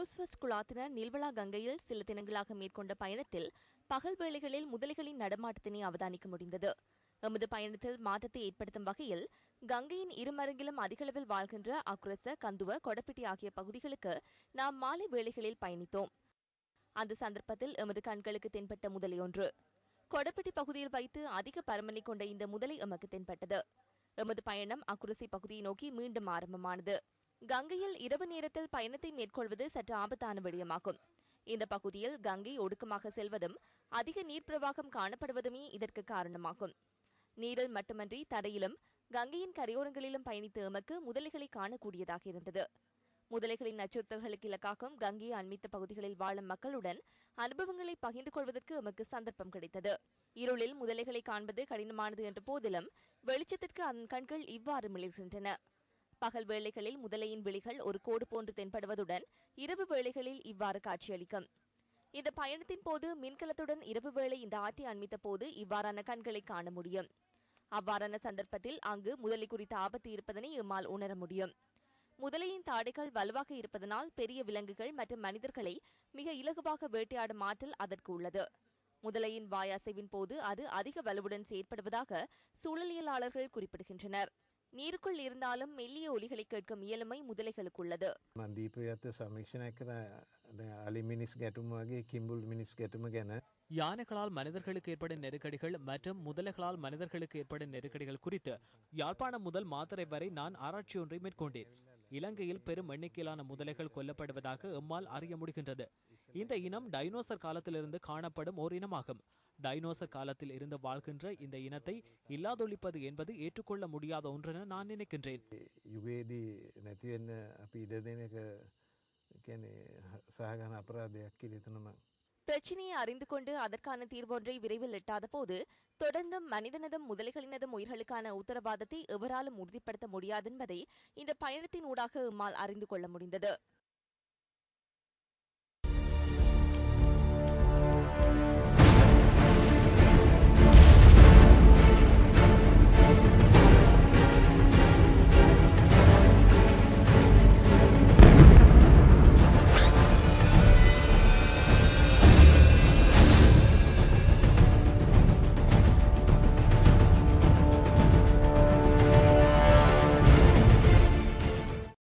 நியூஸ்வெஸ்ட் first குழாத்தினர் நீல்வளா கங்கையில் சில தினங்களாக மேற்கொண்ட பயணத்தில் பகல் வேளைகளில் முதலைகளின் நடமாட்டத்தினை அவதானிக்க முடிந்தது. எமது பயணத்தில் மாற்றத்தை ஏற்படுத்தும் வகையில் கங்கையின் இருமருங்கிலும் அதிகளவில் வாழ்கின்ற அக்குரச கந்துவ கொடப்பிட்டி ஆகிய பகுதிகளுக்கு நாம் மாலை வேளைகளில் பயணித்தோம். அந்த சந்தர்ப்பத்தில் எமது கண்களுக்கு தென்பட்ட முதலையொன்று கொடப்பிட்டி பகுதியில் வைத்து அதிக பரமனை கொண்ட இந்த முதலை எமக்கு தென்பட்டது. எமது பயணம் அக்குரசி பகுதியை நோக்கி மீண்டும் ஆரம்பமானது. கங்கையில் இரவு நேரத்தில் பயணத்தை மேற்கொள்வது சற்று ஆபத்தான விடயமாகும். இந்த பகுதியில் கங்கை ஒடுக்கமாக செல்வதும் அதிக நீர் பிரவாகம் காணப்படுவதுமே இதற்கு காரணமாகும். நீரில் மட்டுமன்றி தரையிலும் கங்கையின் கரையோரங்களிலும் பயணித்த எமக்கு முதலைகளை காணக்கூடியதாக இருந்தது. முதலைகளின் அச்சுறுத்தல்களுக்கு இலக்காகும் கங்கையை அண்மித்த பகுதிகளில் வாழும் மக்களுடன் அனுபவங்களை பகிர்ந்து கொள்வதற்கு எமக்கு சந்தர்ப்பம் கிடைத்தது. இருளில் முதலைகளை காண்பது கடினமானது என்ற போதிலும் வெளிச்சத்திற்கு அதன் கண்கள் இவ்வாறு மிளிர்கின்றன. பகல் வேளைகளில் முதலையின் விழிகள் ஒரு கோடு போன்று தென்படுவதுடன் இரவு வேளைகளில் இவ்வாறு காட்சியளிக்கும். இந்த பயணத்தின் போது மின்கலத்துடன் இரவு வேளை இந்த ஆற்றை அண்மித்த போது இவ்வாறான கண்களை காண முடியும். அவ்வாறான சந்தர்ப்பத்தில் அங்கு முதலை குறித்த ஆபத்து இருப்பதனை எம்மால் உணர முடியும். முதலையின் தாடைகள் வலுவாக இருப்பதனால் பெரிய விலங்குகள் மற்றும் மனிதர்களை மிக இலகுவாக வேட்டையாடும் ஆற்றல் அதற்கு உள்ளது. முதலையின் வாயாசைவின் போது அது அதிக வலுவுடன் செயற்படுவதாக சூழலியலாளர்கள் குறிப்பிடுகின்றனர். நீருக்குள் இருந்தாலும் மெல்லிய ஒலிகளை கேட்கும் இயலுமை முதலைகளுக்குள்ளது මන් දීපයත්ත සමීක්ෂණය කර අලි මිනිස් ගැටුම වගේ කිම්බුල් මිනිස් ගැටුම ගැන யானைகளால் மனிதர்களுக்கு ஏற்படும் நெருக்கடிகள் மற்றும் முதலைகளால் மனிதர்களுக்கு ஏற்படும் நெருக்கடிகள் குறித்து யாழ்ப்பாணம் முதல் மாத்தறை வரை நான் ஆராய்ச்சி ஒன்றை மேற்கொண்டேன் இலங்கையில் பெரும் எண்ணிக்கையிலான முதலைகள் கொல்லப்படுவதாக எம்மால் அறிய முடிகின்றது. இந்த இனம் டைனோசர் காலத்திலிருந்து காணப்படும் ஓர் இனமாகும். டைனோசர் காலத்தில் இருந்து வாழ்கின்ற இந்த இனத்தை இல்லாதொழிப்பது என்பது ஏற்றுக்கொள்ள முடியாத ஒன்று என நான் நினைக்கின்றேன். யுகேதி பிரச்சினையை அறிந்து கொண்டு அதற்கான தீர்வொன்றை விரைவில் எட்டாத போது தொடர்ந்தும் மனிதனதும் முதலைகளினதும் உயிர்களுக்கான உத்தரவாதத்தை எவராலும் உறுதிப்படுத்த முடியாதென்பதை இந்த பயணத்தின் ஊடாக எம்மால் அறிந்து கொள்ள முடிந்தது.